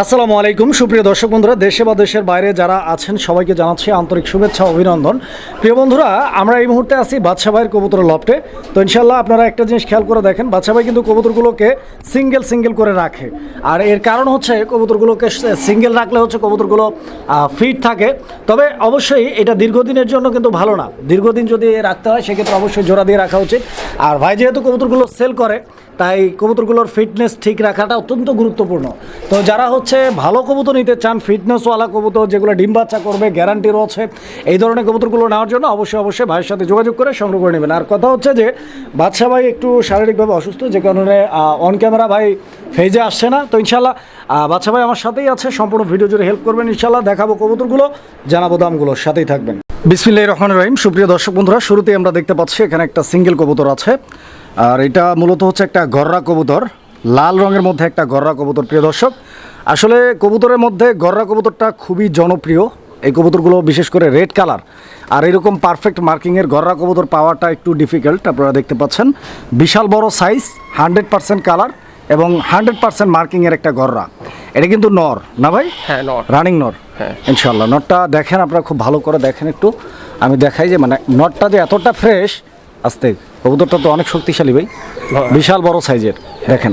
আসসালামু আলাইকুম। সুপ্রিয় দর্শক বন্ধুরা, দেশে বা দেশের বাইরে যারা আছেন, সবাইকে জানাচ্ছি আন্তরিক শুভেচ্ছা, অভিনন্দন। প্রিয় বন্ধুরা, আমরা এই মুহূর্তে আছি বাদশা ভাইয়ের কবুতর লফটে। তো ইনশাল্লাহ আপনারা একটা জিনিস খেয়াল করে দেখেন বাদশা ভাই কিন্তু কবুতরগুলোকে সিঙ্গেল সিঙ্গেল করে রাখে। আর এর কারণ হচ্ছে কবুতরগুলোকে সিঙ্গেল রাখলে হচ্ছে কবুতরগুলো ফিট থাকে। তবে অবশ্যই এটা দীর্ঘদিনের জন্য কিন্তু ভালো না। দীর্ঘদিন যদি রাখতে হয়, সেক্ষেত্রে অবশ্যই জোড়া দিয়ে রাখা উচিত। আর ভাই যেহেতু কবুতরগুলো সেল করে তাই কবুতরগুলোর ফিটনেস ঠিক রাখাটা অত্যন্ত গুরুত্বপূর্ণ। তো যারা হচ্ছে ভালো কবুতর নিতে চান ফিটনেসওয়ালা কবুতর যেগুলো ডিম বাচ্চা করবে গ্যারান্টি রয়েছে, এই ধরনের কবুতরগুলো নেওয়ার জন্য অবশ্যই অবশ্যই ভাইয়ের সাথে যোগাযোগ করে সংগ্রহ করে নেবেন। আর কথা হচ্ছে যে, বাদশা ভাই একটু শারীরিকভাবে অসুস্থ, যে কারণে অন ক্যামেরা ভাই ফেজে আসছে না। তো ইনশাল্লাহ বাদশা ভাই আমার সাথেই আছে, সম্পূর্ণ ভিডিও জুড়ে হেল্প করবেন। ইনশাল্লাহ দেখাবো কবুতরগুলো, জানাব দামগুলোর সাথেই থাকবেন। বিসমিল্লাহ রহমান রহিম। সুপ্রিয় দর্শক বন্ধুরা, শুরুতেই আমরা দেখতে পাচ্ছি, এখানে একটা সিঙ্গেল কবুতর আছে। আর এটা মূলত হচ্ছে একটা গররা কবুতর লাল রঙের মধ্যে একটা গররা কবুতর প্রিয় দর্শক। আসলে কবুতরের মধ্যে গররা কবুতরটা খুবই জনপ্রিয়। এই কবুতরগুলো বিশেষ করে রেড কালার। আর এরকম পারফেক্ট মার্কিংয়ের গররা কবুতর পাওয়াটা একটু ডিফিকাল্ট আপনারা দেখতে পাচ্ছেন। বিশাল বড় সাইজ হান্ড্রেড পার্সেন্ট কালার এবং হান্ড্রেড পার্সেন্ট মার্কিংয়ের একটা গররা। এটা কিন্তু নর না ভাই? হ্যাঁ নর। রানিং নর। হ্যাঁ। ইনশাল্লাহ নটটা দেখেন আপনারা খুব ভালো করে দেখেন একটু। আমি দেখাই যে মানে নটটা যে এতটা ফ্রেশ আস্তে। কবুতরটা তো অনেক শক্তিশালী ভাই। হ্যাঁ। বিশাল বড় সাইজের দেখেন।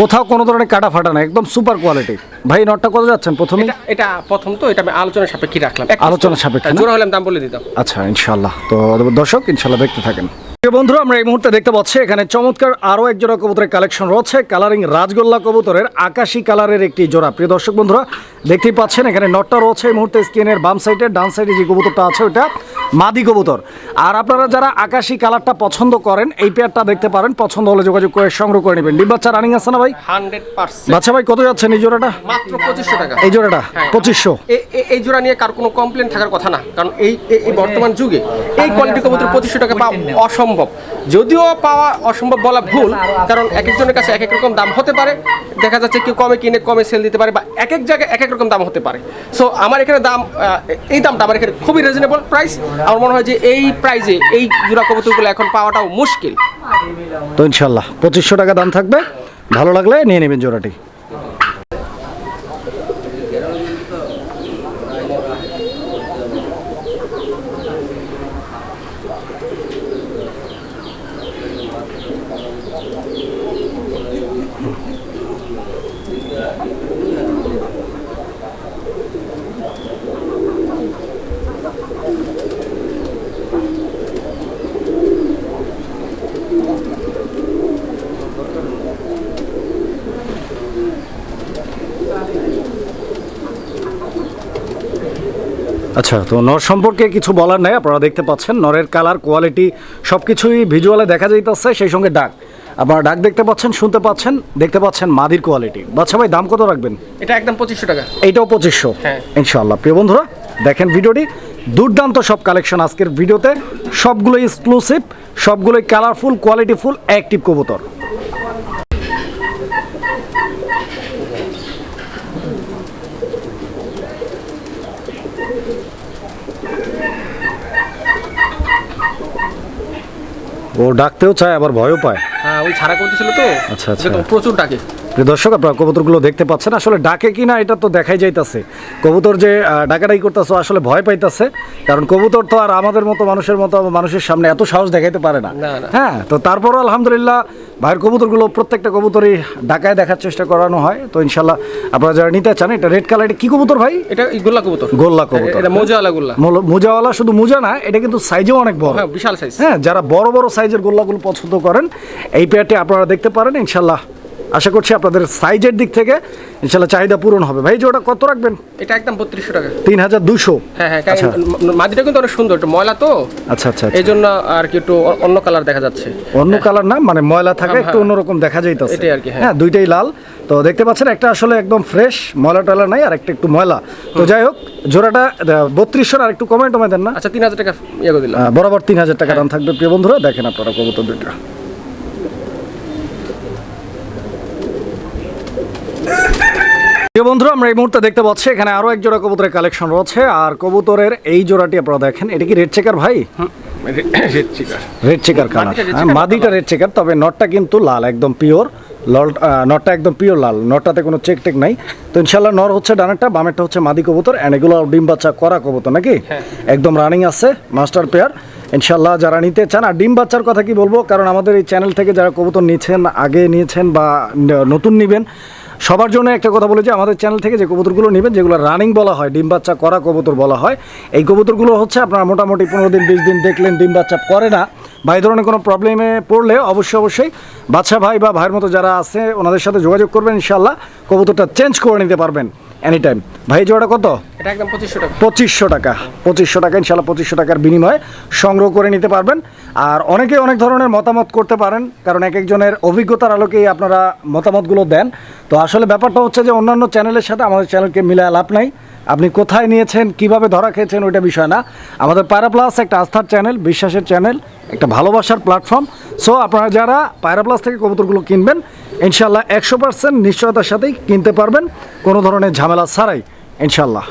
কোথাও কোনো ধরনের কাটা ফাটা না একদম সুপার কোয়ালিটি ভাই নটটা কত যাচ্ছেন প্রথমে এটা প্রথম তো এটা আমি আলোচনা সাপেক্ষে রাখলাম। এক আলোচনা সাপেক্ষে না? জোড়া হলাম দাম বলে দিতাম। আচ্ছা ইনশাল্লাহ তো দর্শক ইনশাল্লাহ দেখতে থাকেন। প্রিয় বন্ধুরা আমরা এই মুহূর্তে দেখতে পাচ্ছি এখানে চমৎকার আরও এক জোড়া কবুতরের কালেকশন রয়েছে। কালারিং রাজগোল্লা কবুতরের আকাশি কালারের একটি জোড়া। প্রিয় দর্শক বন্ধুরা দেখতেই পাচ্ছেন এখানে নটটা রয়েছে এই মুহূর্তে স্ক্রিনের বাম সাইডে ডান সাইডে যে কবুতরটা আছে ওটা মাদি কবুতর। আর আপনারা যারা আকাশি কালারটা পছন্দ করেন এই পেয়ারটা দেখতে পারেন পছন্দ হলে যোগাযোগ করে সংগ্রহ করে নেবেন। ডিম বাচ্চা রানিং আছে না ভাই? Hundred percent. বাচ্চা ভাই কত যাচ্ছেন এই জোড়াটা? মাত্র পঁচিশশো টাকা। এই জোড়াটা হ্যাঁ। পঁচিশশো। এই জোড়া নিয়ে কার কোনো কমপ্লেন থাকার কথা না। কারণ এই এই- এই বর্তমান যুগে এই কোয়ালিটি কবুতর পঁচিশশো টাকা পাওয়া অসম্ভব। যদিও পাওয়া অসম্ভব বলা ভুল কারণ এক একজনের কাছে এক এক রকম দাম হতে পারে। দেখা যাচ্ছে কেউ কমে কিনে কমে সেল দিতে পারে বা এক এক জায়গায় এক এক রকম দাম হতে পারে। সো আমার এখানে দাম এই দামটা আমার এখানে খুবই রিজনেবল প্রাইস আমার মনে হয় যে এই প্রাইসে এই জোড়া কবুতরগুলো এখন পাওয়াটাও মুশকিল। তো ইনশাল্লাহ, পঁচিশশো টাকা দাম থাকবে। ভালো লাগলে নিয়ে নেবেন জোড়াটি। আচ্ছা তো নর সম্পর্কে কিছু বলার নাই আপনারা দেখতে পাচ্ছেন নরের কালার কোয়ালিটি সব কিছুই ভিজুয়ালে দেখা যাইতেছে সেই সঙ্গে ডাক। আপনারা ডাক দেখতে পাচ্ছেন শুনতে পাচ্ছেন দেখতে পাচ্ছেন মাদির কোয়ালিটি বাচ্চা ভাই দাম কত রাখবেন? এটা একদম পঁচিশশো টাকা। এটাও পঁচিশশো? হ্যাঁ। ইনশাল্লাহ প্রিয় বন্ধুরা দেখেন ভিডিওটি। দুর্দান্ত সব কালেকশন আজকের ভিডিওতে। সবগুলো এক্সক্লুসিভ সবগুলোই কালারফুল কোয়ালিটিফুল অ্যাক্টিভ কবুতর। ও ডাকতেও চায় আবার ভয়ও পায়। হ্যাঁ ওই ছাড়া করতেছিল তো। আচ্ছা, আচ্ছা। প্রচুর ডাকে। প্রিয় দর্শক আপনারা কবুতরগুলো দেখতে পাচ্ছেন। আসলে ডাকে কি না এটা তো দেখাই যাইতাছে। কবুতর যে ডাকাডাকি করতেছে আসলে ভয় পাইতাছে। কারণ কবুতর তো আর আমাদের মতো মানুষের মতো মানুষের সামনে এত সাহস দেখাইতে পারে না। হ্যাঁ তো তারপরও আলহামদুলিল্লাহ ভাইয়ের কবুতরগুলো প্রত্যেকটা কবুতরই ডাকায় দেখার চেষ্টা করানো হয়। তো ইনশাল্লাহ আপনারা যারা নিতে চান এটা রেড কালার এটা কি কবুতর ভাই? এটা গোল্লা কবুতর। গোল্লা কবুতর। এটা মোজাওয়ালা গোল্লা। মোজাওয়ালা শুধু মোজা না এটা কিন্তু সাইজেও অনেক বড়। হ্যাঁ বিশাল সাইজ হ্যাঁ যারা বড় বড় সাইজের গোল্লাগুলো পছন্দ করেন এই পেয়ারটি আপনারা দেখতে পারেন ইনশাল্লাহ আশা করছি আপনাদের সাইজের দিক থেকে ইনশাল্লাহ চাহিদা পূরণ হবে। ভাই যে ওটা কত রাখবেন? এটা একদম বত্রিশশো টাকা। তিন হাজার দুশো হ্যাঁ হ্যাঁ আচ্ছা। মাদিটা কিন্তু অনেক সুন্দর একটু ময়লা তো। আচ্ছা আচ্ছা আচ্ছা। এই জন্য আর কি একটু অন্য কালার দেখা যাচ্ছে। অন্য কালার না মানে ময়লা থাকে হ্যাঁ, একটু হ্যাঁ। অন্যরকম দেখা যাইতেছে। এটাই আর কি, হ্যাঁ। হ্যাঁ দুইটাই লাল। তো দেখতে পাচ্ছেন একটা আসলে একদম ফ্রেশ ময়লা টয়লা নাই আর একটা একটু ময়লা। তো যাই হোক জোড়াটা বত্রিশশোর আর একটু কমে টমে দেন না? আচ্ছা তিন হাজার টাকা ইয়ে করে দিলাম। বরাবর তিন হাজার টাকা দাম থাকবে প্রিয় বন্ধুরা। দেখেন আপনারা কবুতর দুইটা। প্রিয় বন্ধুরা আমরা এই মুহূর্তে দেখতে পাচ্ছি এখানে আরও এক জোড়া কবুতরের কালেকশন রয়েছে। আর কবুতরের এই জোড়াটি আপনারা দেখেন এটা কি রেড চেকার ভাই? রেড চেকার কালার মাদিটা red checker মাদিটা রেড চেকার তবে নটটা কিন্তু লাল একদম পিওর লল নটটা একদম পিওর লাল নটটাতে কোনো চেক টেক নাই। তো ইনশাল্লাহ নর হচ্ছে ডানেরটা বামেরটা হচ্ছে মাদি কবুতর অ্যান্ড এগুলো ডিম বাচ্চা করা কবুতর নাকি? একদম রানিং আছে মাস্টার পেয়ার ইনশাল্লাহ যারা নিতে চান আর ডিম বাচ্চার কথা কি বলব কারণ আমাদের এই চ্যানেল থেকে যারা কবুতর নিচ্ছেন আগে নিয়েছেন বা নতুন নিবেন সবার জন্য একটা কথা বলে যে আমাদের চ্যানেল থেকে যে কবুতরগুলো নেবেন, যেগুলো রানিং বলা হয়, ডিম বাচ্চা করা কবুতর বলা হয়, এই কবুতরগুলো হচ্ছে আপনারা মোটামুটি পনেরো দিন, বিশ দিন দেখলেন ডিম বাচ্চা করে না। বা এই ধরনের কোনো প্রবলেমে পড়লে অবশ্যই অবশ্যই বাচ্চা ভাই বা ভাইয়ের মতো যারা আছে, ওনাদের সাথে যোগাযোগ করবেন ইনশাল্লাহ কবুতরটা চেঞ্জ করে নিতে পারবেন। এনি টাইম ভাই জোড়া কত? এটা একদম পঁচিশশো টাকা। পঁচিশশো টাকা। পঁচিশশো টাকা ইনশাল্লাহ পঁচিশশো টাকার বিনিময়ে সংগ্রহ করে নিতে পারবেন। আর অনেকে অনেক ধরনের মতামত করতে পারেন কারণ এক একজনের অভিজ্ঞতার আলোকেই আপনারা মতামতগুলো দেন। তো আসলে ব্যাপারটা হচ্ছে যে অন্যান্য চ্যানেলের সাথে আমাদের চ্যানেলকে মিলায় লাভ নাই। আপনি কোথায় নিয়েছেন, কীভাবে ধরা খেয়েছেন ওইটা বিষয় না। আমাদের পায়রা প্লাস একটা আস্থার চ্যানেল বিশ্বাসের চ্যানেল একটা ভালোবাসার প্ল্যাটফর্ম সো আপনারা যারা পায়রা প্লাস থেকে কবুতরগুলো কিনবেন ইনশাল্লাহ একশো পার্সেন্ট নিশ্চয়তার সাথেই কিনতে পারবেন। কোনো ধরনের ঝামেলা ছাড়াই ইনশাল্লাহ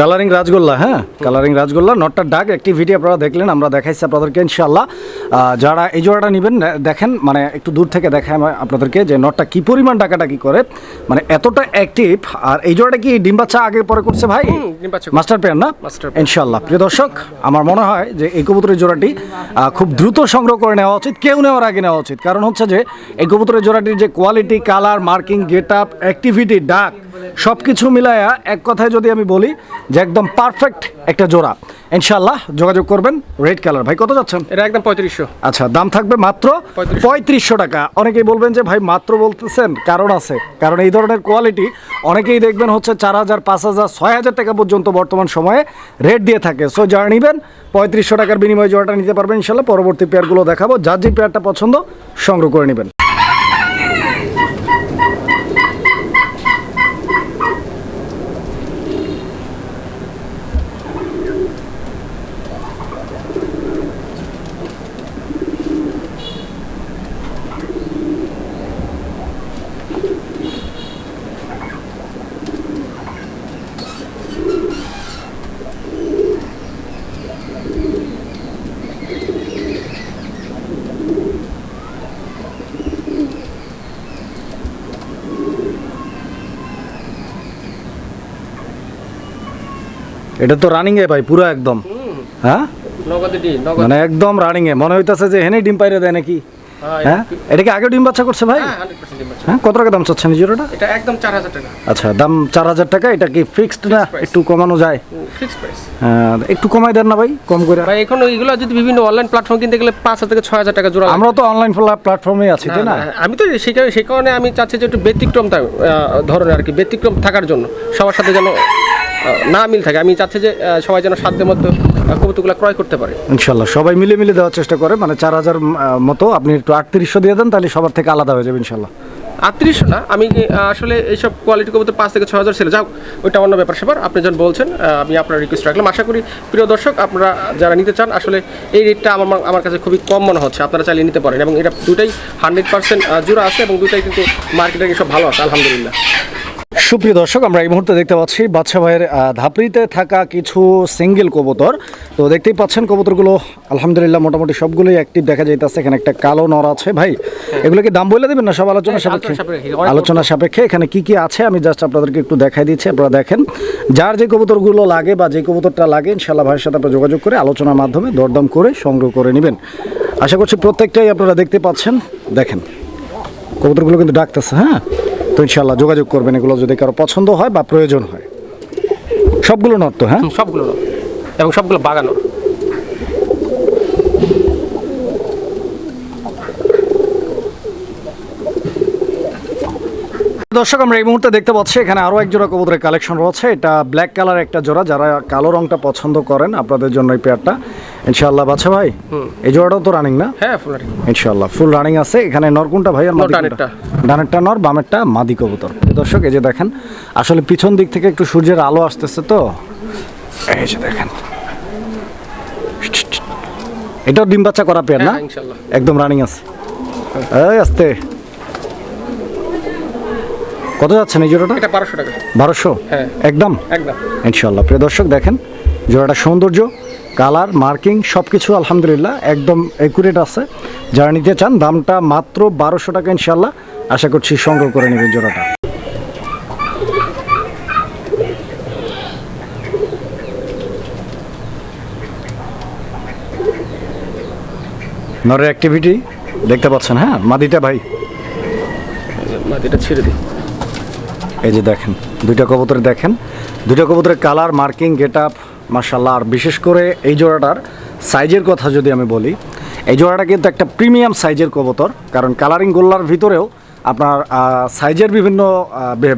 কালারিং রাজগোল্লা হ্যাঁ? কালারিং রাজগোল্লা নটটার ডাক অ্যাক্টিভিটি আপনারা দেখলেন আমরা দেখাইছি আপনাদেরকে ইনশাল্লাহ যারা এই জোড়াটা নেবেন দেখেন মানে একটু দূর থেকে দেখায় আপনাদেরকে যে নটটা কী পরিমাণ টাকাটা কি করে মানে এতটা অ্যাক্টিভ আর এই জোড়াটা কি ডিম বাচ্চা আগে পরে করছে ভাই। মাস্টার পেয়ার না? ইনশাল্লাহ প্রিয় দর্শক আমার মনে হয় যে এই কবুতরের জোড়াটি খুব দ্রুত সংগ্রহ করে নেওয়া উচিত কেউ নেওয়ার আগে নেওয়া উচিত। কারণ হচ্ছে যে এই কবুতরের জোড়াটির যে quality colour marking get up activity ডাক সব কিছু মিলায়া এক কথায় যদি আমি বলি যে একদম পারফেক্ট একটা জোড়া। ইনশাল্লাহ যোগাযোগ করবেন রেড কালার ভাই কত যাচ্ছেন? এটা একদম পঁয়ত্রিশশো। আচ্ছা দাম থাকবে মাত্র পঁয়ত্রিশশো। টাকা। অনেকেই বলবেন যে ভাই মাত্র বলতেছেন কারণ আছে। কারণ এই ধরনের কোয়ালিটি অনেকেই দেখবেন হচ্ছে চার হাজার পাঁচ হাজার ছয় হাজার টাকা পর্যন্ত বর্তমান সময়ে রেট দিয়ে থাকে। সো যারা নেবেন পঁয়ত্রিশশো টাকার বিনিময়ে জোড়াটা নিতে পারবেন। ইনশাল্লাহ পরবর্তী পেয়ারগুলো দেখাবো। যার যে পেয়ারটা পছন্দ সংগ্রহ করে নেবেন। এটা তো রানিং এ ভাই পুরো একদম। হ্যাঁ? মানে একদম রানিং এ মনে হইতাছে যে হেনে ডিম পাইরে দেয় নাকি? হ্যাঁ এটা কি আগে ডিম বাচ্চা করছে ভাই? হ্যাঁ হ্যাঁ কত টাকা দাম চাচ্ছেন জোড়াটা? এটা একদম চার হাজার টাকা। আচ্ছা দাম চার হাজার টাকা এটা কি ফিক্সড না একটু কমানো যায়? প্রাইস হ্যাঁ, একটু কমাই দেন না ভাই কম করে। ভাই এখন এইগুলো যদি বিভিন্ন অনলাইন প্ল্যাটফর্ম কিনতে গেলে পাঁচ হাজার থেকে ছয় হাজার টাকা জোড়া আমরা তো অনলাইন প্ল্যাটফর্মে আছি তাই না? আমি তো সেই কারণে সেই কারণে আমি চাচ্ছি যে একটু ব্যতিক্রম ধরনের আর কি ব্যতিক্রম থাকার জন্য। সবার সাথে যেন না মিল থাকে। আমি চাচ্ছি যে সবাই যেন সাধ্যের মধ্যে কবুতরগুলো ক্রয় করতে পারে। ইনশাল্লাহ। সবাই মিলে মিলে দেওয়ার চেষ্টা করে। মানে চার হাজার মতো আপনি একটু আটত্রিশশো দিয়ে দেন তাহলে সবার থেকে আলাদা হয়ে যাবে ইনশাল্লাহ। আটত্রিশশো না? আমি আসলে এইসব কোয়ালিটি কবুতর পাঁচ থেকে ছ হাজার ছিল। যাও ওইটা অন্য ব্যাপার সেবার আপনি যখন বলছেন আমি আপনার রিকোয়েস্ট রাখলাম। আশা করি প্রিয় দর্শক আপনারা যারা নিতে চান আসলে এই রেটটা আমার আমার কাছে খুবই কম মনে হচ্ছে। আপনারা চালিয়ে নিতে পারেন। এবং এটা দুটাই হান্ড্রেড পার্সেন্ট জোড়া আছে এবং দুটাই কিন্তু মার্কেটে সব ভালো আছে আলহামদুলিল্লাহ। সুপ্রিয় দর্শক আমরা এই মুহূর্তে দেখতে পাচ্ছি বাচ্চা ভাইয়ের ধাপড়িতে থাকা কিছু সিঙ্গেল কবুতর। তো দেখতেই পাচ্ছেন কবুতরগুলো আলহামদুলিল্লাহ মোটামুটি সবগুলোই অ্যাক্টিভ দেখা যাইতেছে। এখানে একটা কালো নর আছে ভাই। এগুলো কি দাম বলে দেবেন না সব আলোচনা হ্যাঁ, আলোচনা সাপেক্ষে, আলোচনা সাপেক্ষে। এখানে কি কি আছে? আমি জাস্ট আপনাদেরকে একটু দেখাই দিচ্ছি আপনারা দেখেন। যার যে কবুতরগুলো লাগে বা যে কবুতরটা লাগে ইনশাল্লাহ ভাইয়ের সাথে আপনারা যোগাযোগ করে আলোচনার মাধ্যমে দরদাম করে সংগ্রহ করে নেবেন। আশা করছি প্রত্যেকটাই আপনারা দেখতে পাচ্ছেন। দেখেন কবুতরগুলো কিন্তু ডাকতেছে হ্যাঁ? তো ইনশাল্লাহ যোগাযোগ করবেন, এগুলো যদি কারও পছন্দ হয় বা প্রয়োজন হয়। সবগুলো নট তো হ্যাঁ? সবগুলো এবং সবগুলো বাগানো দর্শক আমরা এই মুহূর্তে দেখতে পাচ্ছি এখানে আরও এক জোড়া কবুতরের কালেকশন রয়েছে। এটা ব্ল্যাক কালার একটা জোড়া যারা কালো রংটা পছন্দ করেন আপনাদের জন্য এই পেয়ারটা ইনশাআল্লাহ বাচ্চা ভাই? এই জোড়াটাও তো রানিং না? হ্যাঁ ফুলারি ইনশাআল্লাহ ফুল রানিং আছে। এখানে নর কোনটা ভাই আর ডানেরটা। ডানেরটা নর বামেরটা মাদি কবুতর। দর্শক এই যে দেখেন আসলে পিছন দিক থেকে একটু সূর্যের আলো আসতেছে তো। এই যে দেখেন। এটাও ডিম বাচ্চা করা পেয়ার না? হ্যাঁ, একদম রানিং আছে। এই আস্তে। কত যাচ্ছেন এই জোড়াটা? এটা বারোশো টাকা। বারোশো? হ্যাঁ। একদম? একদম। ইনশাল্লাহ প্রিয় দর্শক দেখেন জোড়াটা সৌন্দর্য কালার মার্কিং সব কিছু আলহামদুলিল্লাহ একদম একুরেট আছে। যারা নিতে চান দামটা মাত্র বারোশো টাকা ইনশাল্লাহ আশা করছি সংগ্রহ করে নেবেন জোড়াটা। নরের অ্যাক্টিভিটি দেখতে পাচ্ছেন হ্যাঁ? মাদিটা ভাই। এটা ছেড়ে দিই। এই যে দেখেন, দুইটা কবুতর দেখেন। দুইটা কবুতরের কালার, মার্কিং গেট আপ মার্শাল্লাহ আর বিশেষ করে এই জোড়াটার সাইজের কথা যদি আমি বলি, এই জোড়াটা কিন্তু একটা প্রিমিয়াম সাইজের কবুতর, কারণ কালারিং গোল্লার ভিতরেও আপনার সাইজের বিভিন্ন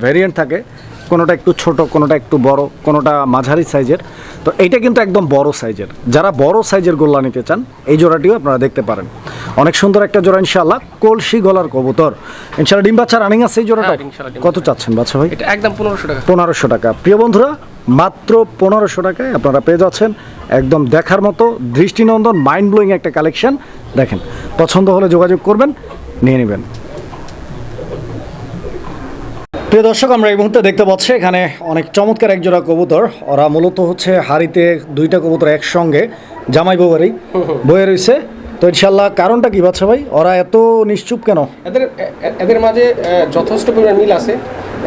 ভেরিয়েন্ট থাকে। কোনোটা একটু ছোট কোনোটা একটু বড় কোনোটা মাঝারি সাইজের। তো এইটা কিন্তু একদম বড় সাইজের। যারা বড় সাইজের গোল্লা নিতে চান এই জোড়াটিও আপনারা দেখতে পারেন। অনেক সুন্দর একটা জোড়া ইনশাল্লাহ কলসি গলার কবুতর। ইনশাল্লাহ ডিম বাচ্চা রানিং আছে এই জোড়াটা? হ্যাঁ, কত চাচ্ছেন বাচ্চা ভাই? এটা একদম পনেরোশো টাকা। পনেরোশো টাকা। প্রিয় বন্ধুরা মাত্র পনেরোশো টাকায় আপনারা পেয়ে যাচ্ছেন একদম দেখার মতো দৃষ্টিনন্দন মাইন্ড ব্লোয়িং একটা কালেকশন দেখেন পছন্দ হলে যোগাযোগ করবেন নিয়ে নেবেন। প্রিয় দর্শক, আমরা এই মুহূর্তে দেখতে পাচ্ছি এখানে অনেক চমৎকার একজোড়া কবুতর। ওরা মূলত হচ্ছে হাড়িতে দুইটা কবুতর একসঙ্গে, জামাই বউয়ারি বয়ে রয়েছে তো ইনশাল্লাহ কারণটা কি বাচ্চা ভাই? ওরা এত নিশ্চুপ কেন? এদের এদের মাঝে যথেষ্ট পরিমাণ মিল আছে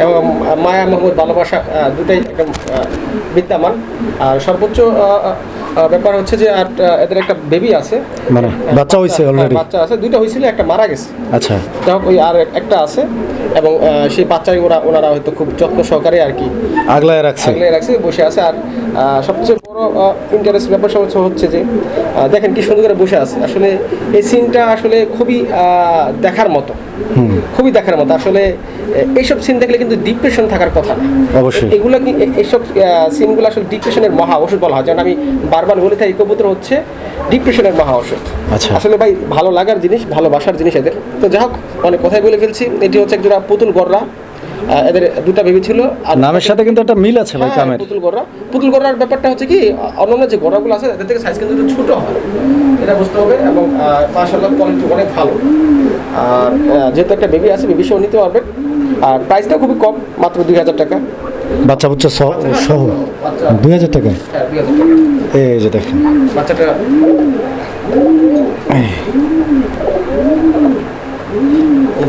এবং মায়া মোহাম্মদ ভালোবাসা দুটাই একদম বিদ্যমান। আর সর্বোচ্চ ব্যাপার হচ্ছে যে আর এদের একটা বেবি আছে। মানে বাচ্চা হয়েছে হ্যাঁ, অলরেডি বাচ্চা আছে। দুইটা হয়েছিল একটা মারা গেছে। আচ্ছা। যাই হোক, ওই আর একটা আছে এবং সেই বাচ্চাই ওরা ওনারা হয়তো খুব যত্ন সহকারে আর কি আগলায় রাখছে। আগলে রাখছে বসে আছে। আর সবচেয়ে বড় ইন্টারেস্ট ব্যাপার সমস্যা হচ্ছে যে দেখেন কি সুন্দর করে বসে আছে। আসলে এই সিনটা আসলে খুবই দেখার মতো। খুবই দেখার মতো। আসলে এইসব সিন দেখলে কিন্তু ডিপ্রেশন থাকার কথা না। অবশ্যই। এগুলো কি এইসব সিনগুলো আসলে ডিপ্রেশনের মহা ওষুধ বলা হয়। যেমন আমি বারবার বলে থাকি কবুতর হচ্ছে ডিপ্রেশনের মহা ওষুধ। আচ্ছা। আসলে ভাই ভালো লাগার জিনিস ভালোবাসার জিনিস এদের। তো যাই হোক অনেক কথাই বলে ফেলছি। এটি হচ্ছে একজোড়া পুতুল গররা। এদের দুটা বেবি ছিল আর নামের সাথে কিন্তু একটা মিল আছে ভাই হ্যাঁ, কামের পুতুল গড়া পুতুল গড়ার ব্যাপারটা হচ্ছে কি অন্যান্য যে গড়াগুলো আছে এদের থেকে সাইজ কিন্তু একটু ছোট হয়। এটা বুঝতে হবে এবং মার্শাল্লাহ কোয়ালিটি অনেক ভালো। আর যেহেতু একটা বেবি আছে বেবি সহ নিতে পারবেন আর প্রাইসটা খুবই কম মাত্র দুই হাজার টাকা। বাচ্চা বুচ্চা সহ সহ? হ্যাঁ দুই হাজার টাকা। এই যে দেখেন। বাচ্চাটা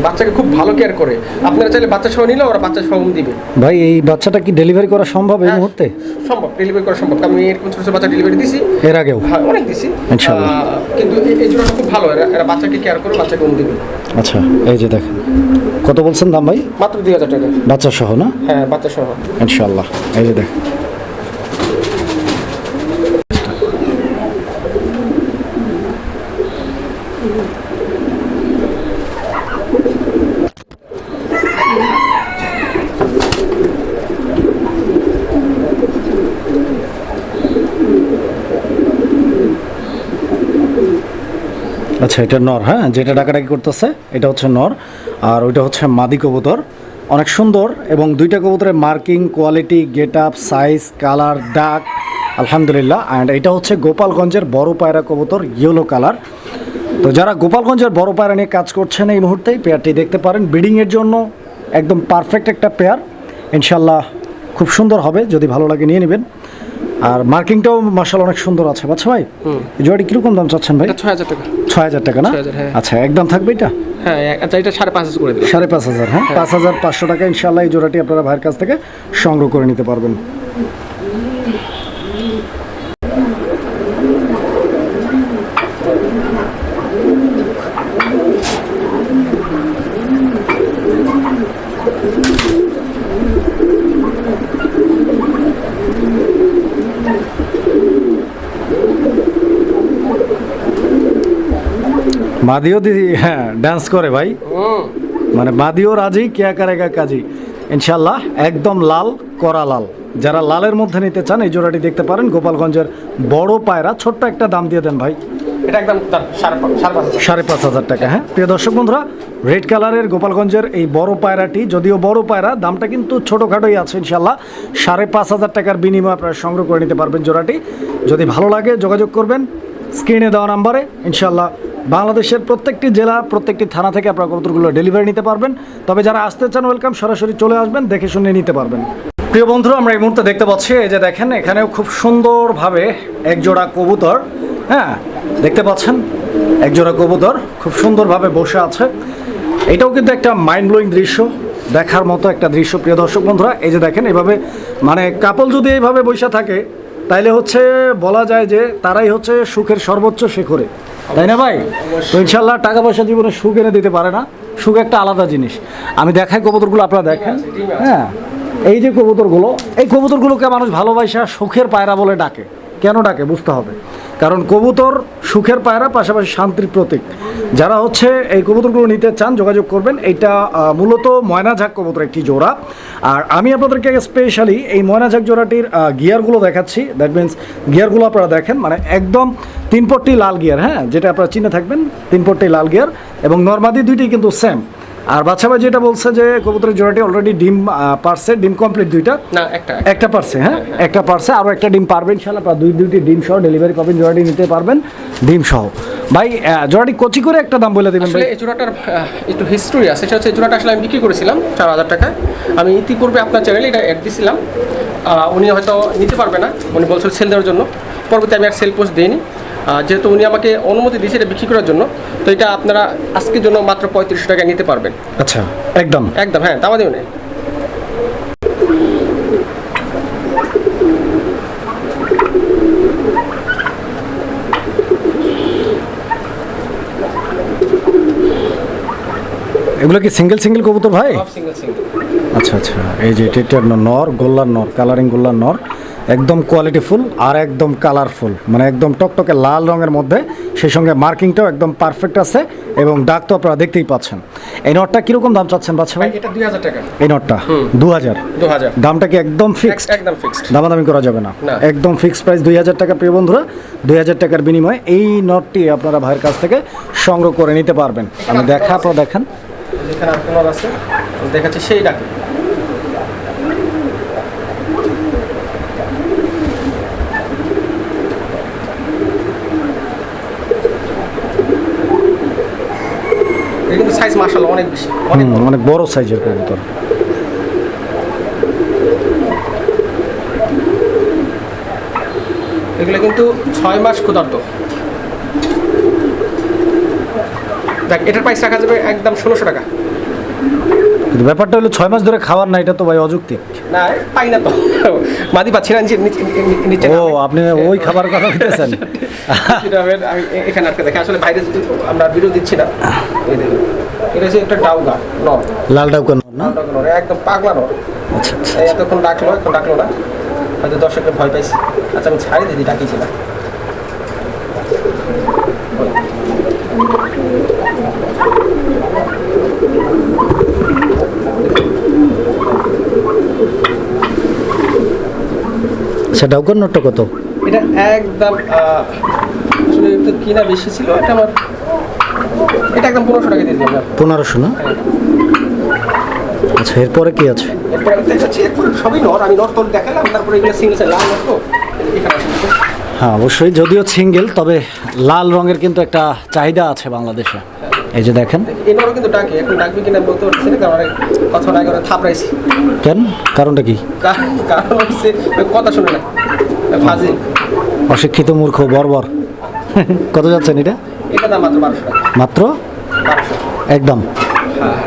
বাচ্চাকে খুব ভালো কেয়ার করে। আপনারা চাইলে বাচ্চা সহ নিলে ওরা বাচ্চা সহ দিবে। ভাই এই বাচ্চাটা কি ডেলিভারি করা সম্ভব এই হ্যাঁ, মুহূর্তে? সম্ভব ডেলিভারি করা সম্ভব। আমি এরকম ছোটো ছোটো বাচ্চা ডেলিভারি দিছি। এর আগেও? হ্যাঁ অনেক দিছি। ইনশাআল্লাহ। কিন্তু এই- এই জন্য খুব ভালো। এরা এরা বাচ্চাকে কেয়ার করে বাচ্চাকে উম দিবে। আচ্ছা এই যে দেখেন। কত বলছেন দাম ভাই? মাত্র দুই হাজার টাকা। বাচ্চা সহ না? হ্যাঁ বাচ্চা সহ। ইনশাআল্লাহ এই যে দেখেন। আচ্ছা এটা নর হ্যাঁ? যেটা ডাকাডাকি করতেছে, এটা হচ্ছে নর। আর ওইটা হচ্ছে মাদি কবুতর। অনেক সুন্দর এবং দুইটা কবুতরের marking, quality get up size, colour, ডাক, আলহামদুলিল্লাহ। অ্যান্ড এটা হচ্ছে গোপালগঞ্জের বড় পায়রা কবুতর ইয়েলো কালার তো যারা গোপালগঞ্জের বড় পায়রা নিয়ে কাজ করছেন এই মুহূর্তে পেয়ারটি দেখতে পারেন। ব্রিডিংয়ের জন্য একদম পারফেক্ট একটা পেয়ার। ইনশাল্লাহ খুব সুন্দর হবে, যদি ভালো লাগে নিয়ে নেবেন। আর মার্কিংটাও মার্শাল অনেক সুন্দর আছে বাচ্চা ভাই? জোয়ারি কীরকম দাম চাচ্ছেন ভাই? ছয় হাজার টাকা। ছয় হাজার টাকা না? 6,000 হ্যাঁ। আচ্ছা একদম থাকবে এটা? হ্যাঁ আচ্ছা এটা সাড়ে পাঁচ হাজার করে সাড়ে পাঁচ হাজার হ্যাঁ? পাঁচ হাজার পাঁচশো টাকা ইনশাল্লাহ এই জোড়াটি আপনারা ভাইয়ের কাছ থেকে সংগ্রহ করে নিতে পারবেন। মাদিও দিদি হ্যাঁ ডান্স করে ভাই। মানে বাদিও রাজি কেয়া কারেগা কাজী। ইনশাল্লাহ একদম লাল করা লাল। যারা লালের মধ্যে নিতে চান এই জোড়াটি দেখতে পারেন। গোপালগঞ্জের বড় পায়রা ছোট্ট একটা দাম দিয়ে দেন ভাই। এটা একদম। সাড়ে পাঁচ হাজার। টাকা হ্যাঁ। প্রিয় দর্শক বন্ধুরা রেড কালারের গোপালগঞ্জের এই বড় পায়রাটি যদিও বড় পায়রা দামটা কিন্তু ছোটোখাটোই আছে ইনশাল্লাহ সাড়ে পাঁচ হাজার টাকার বিনিময়ে আপনারা সংগ্রহ করে নিতে পারবেন জোড়াটি। যদি ভালো লাগে যোগাযোগ করবেন স্ক্রিনে দেওয়া নাম্বারে ইনশাল্লাহ বাংলাদেশের প্রত্যেকটি জেলা, প্রত্যেকটি থানা থেকে আপনারা কবুতরগুলো ডেলিভারি নিতে পারবেন। তবে যারা আসতে চান ওয়েলকাম সরাসরি চলে আসবেন, দেখে শুনে নিতে পারবেন। প্রিয় বন্ধুরা, আমরা এই মুহূর্তে দেখতে পাচ্ছি, এই যে দেখেন, এখানেও খুব সুন্দরভাবে একজোড়া কবুতর হ্যাঁ দেখতে পাচ্ছেন, একজোড়া কবুতর, খুব সুন্দরভাবে বসে আছে। এটাও কিন্তু একটা মাইন্ড ব্লোয়িং দৃশ্য, দেখার মতো একটা দৃশ্য, প্রিয় দর্শক বন্ধুরা। এই যে দেখেন, এভাবে মানে কাপল যদি এইভাবে বসে থাকে, তাইলে হচ্ছে, বলা যায় যে তারাই হচ্ছে সুখের সর্বোচ্চ শিখরে। তাই না ভাই? তো ইনশাল্লাহ টাকা পয়সা জীবনে সুখ এনে দিতে পারে না। সুখ একটা আলাদা জিনিস। আমি দেখাই কবুতরগুলো, আপনারা দেখেন। হ্যাঁ এই যে কবুতরগুলো, এই কবুতরগুলোকে মানুষ ভালোবাসা সুখের পায়রা বলে ডাকে। কেন ডাকে? বুঝতে হবে। কারণ কবুতর সুখের পায়রা, পাশাপাশি শান্তির প্রতীক। যারা হচ্ছে এই কবুতরগুলো নিতে চান, যোগাযোগ করবেন। এটা মূলত ময়নাঝাক কবুতর একটি জোড়া। আর আমি আপনাদেরকে স্পেশালি এই ময়নাঝাক জোড়াটির গিয়ারগুলো দেখাচ্ছি। দ্যাট মিন্স গিয়ারগুলো আপনারা দেখেন। মানে একদম তিন পট্টি লাল গিয়ার হ্যাঁ? যেটা আপনারা চিনে থাকবেন, তিন পট্টি লাল গিয়ার। এবং নর্মাদি দুইটি কিন্তু সেম আর বাচ্চা ভাই যেটা বলছে যে কবুতরের জোড়াটি অলরেডি ডিম পারছে ডিম কমপ্লিট দুইটা? না একটা একটা। পারছে হ্যাঁ? একটা পারছে আরও একটা ডিম পারবেন ইনশাল্লাহ দুই দুইটি ডিম সহ ডেলিভারি পাবেন জোড়াটি নিতে পারবেন ডিম সহ। ভাই জোড়াটি কচি করে একটা দাম বলে দেবেন আসলে এই জোড়াটার একটু হিস্টোরি আছে সেটা হচ্ছে এই জোড়াটা আসলে আমি বিক্রি করেছিলাম চার হাজার টাকায় আমি ইতিপূর্বে আপনার চ্যানেলে এটা অ্যাড দিয়েছিলাম আহ, উনি হয়তো নিতে পারবে না উনি বলছিল সেল দেওয়ার জন্য। পরবর্তী আমি আর সেল পোস্ট দিইনি। যেহেতু উনি আমাকে অনুমতি দিয়েছে এটা বিক্রি করার জন্য তো এটা আপনারা আজকের জন্য মাত্র পঁয়ত্রিশশো টাকায় নিতে পারবেন। আচ্ছা একদম। একদম হ্যাঁ দামা দেবেন। এগুলো কি সিঙ্গেল সিঙ্গেল কবুতর ভাই? আচ্ছা আচ্ছা এই যে টেটার নর গোল্লার নর কালারিং গোল্লার নর। একদম কোয়ালিটিফুল আর একদম কালারফুল মানে একদম টকটকে লাল রঙের মধ্যে সেই সঙ্গে মার্কিংটাও একদম পারফেক্ট আছে এবং ডাক তো আপনারা দেখতেই পাচ্ছেন। এই নটটা কীরকম দাম চাচ্ছেন বাচ্চা ভাই? এটা দুই হাজার টাকা। এই নটটা? দু হাজার দামটা কি একদম ফিক্সড একদম ফিক্সড দামাদামি করা যাবে না। একদম ফিক্সড প্রাইস দুই হাজার টাকা প্রিয় বন্ধুরা। দুই হাজার টাকার বিনিময়ে এই নটটি আপনারা ভাইয়ের কাছ থেকে সংগ্রহ করে নিতে পারবেন। আমি দেখা আপনারা দেখেন। যেখানে আপনার আছে। দেখাচ্ছি সেই ডাকে এটা কিন্তু সাইজ মার্শাল্লাহ অনেক বেশি অনেক বড়। সাইজের কবুতর। এগুলো কিন্তু ছয় মাস ক্ষুধার্ত। দেখ এটার প্রাইস রাখা যাবে একদম ষোলোশো টাকা। কিন্তু ব্যাপারটা হলো ছয় মাস ধরে খাওয়ার না এটা তো ভাই অযৌক্তিক। না পাই না তো। মাদি পাচ্ছি না নিচে- ও আপনি ওই খাবার কথা বলতেছেন আমি এখানে আটকে দেখে। আসলে বাইরে আমরা ভিডিও দিচ্ছি না এটা হচ্ছে একটা ডাউগা নর। লাল না? ডাউগা নর একদম পাগলা নর। আচ্ছা আচ্ছা এতক্ষণ ডাকলো এখন ডাকলো না। হয়তো দর্শকের ভয় পাইছি। আচ্ছা আমি ছাড়ি দিদি না। আচ্ছা ডাউকার নটটা কত? এটা একদম আহ, আসলে কিনা বেশি ছিল এটা আমার এটা একদম পনেরোশো টাকা দিয়ে দিলাম। না পনেরোশো না? আচ্ছা এরপরে কি আছে? সবই নর আমি নর তোর দেখালাম তারপরে এগুলো সিঙ্গেল লাল নর তো। হ্যাঁ অবশ্যই যদিও সিঙ্গেল তবে লাল রঙের কিন্তু একটা চাহিদা আছে বাংলাদেশে। এই যে দেখেন। এই নরও কিন্তু ডাকি এখন ডাকবি কিনা বলতে পারছি না কারণ কথা আগে ওরা থাপড়াইছি। কেন? কারণটা কি? কা- কারণ হচ্ছে কথা শুনে না। ফাজিল অশিক্ষিত মূর্খ বর্বর। কত যাচ্ছেন এটা? এটা দাম মাত্র বারোশো টাকা। মাত্র? একদম। হ্যাঁ।